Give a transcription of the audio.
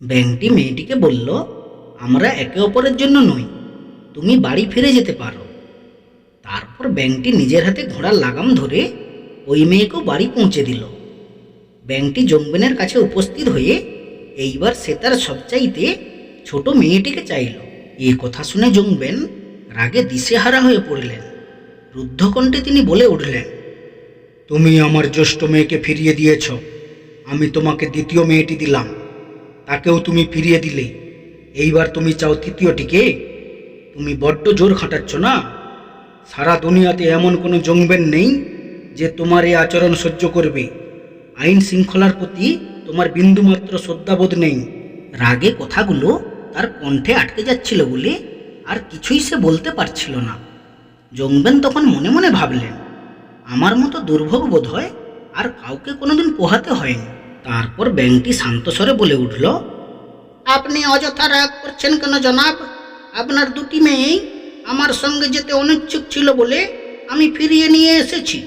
ব্যাংকটি মেয়েটিকে বলল, আমরা একে অপরের জন্য নই, তুমি বাড়ি ফিরে যেতে পারো। তারপর ব্যাংকটি নিজের হাতে ঘোড়ার লাগাম ধরে ওই মেয়েকেও বাড়ি পৌঁছে দিল। ব্যাংকটি জংবেনের কাছে উপস্থিত হয়ে এইবার সে তার সবচাইতে ছোট মেয়েটিকে চাইল। এই কথা শুনে জংবেন রাগে দিশেহারা হয়ে পড়লেন। রুদ্ধকণ্ঠে তিনি বলে উঠলেন, তুমি আমার জ্যেষ্ঠ মেয়েকে ফিরিয়ে দিয়েছ। আমি তোমাকে দ্বিতীয় মেয়েটি দিলাম। তাকেও তুমি ফিরিয়ে দিলে। এইবার তুমি চাও তৃতীয়টিকে? তুমি বড্ড জোর খাটাচ্ছ না? সারা দুনিয়াতে এমন কোনো জংবেন নেই যে তোমার এই আচরণ সহ্য করবে। আইন শৃঙ্খলার প্রতি তোমার বিন্দুমাত্র শ্রদ্ধাবোধ নেই। রাগে কথাগুলো তার কণ্ঠে আটকে যাচ্ছিল বলে আর কিছুই সে বলতে পারছিল না। জংবেন তখন মনে মনে ভাবলেন, আমার মতো দুর্ভোগ বোধ হয় আর কাউকে কোনোদিন পোহাতে হয়নি। তারপর ব্যাংকটি শান্তস্বরে বলে উঠল, আপনি অযথা রাগ করছেন কেন জনাব? আপনার দুটি মেয়েই আমার সঙ্গে যেতে অনিচ্ছুক ছিল বলে আমি ফিরিয়ে নিয়ে এসেছি।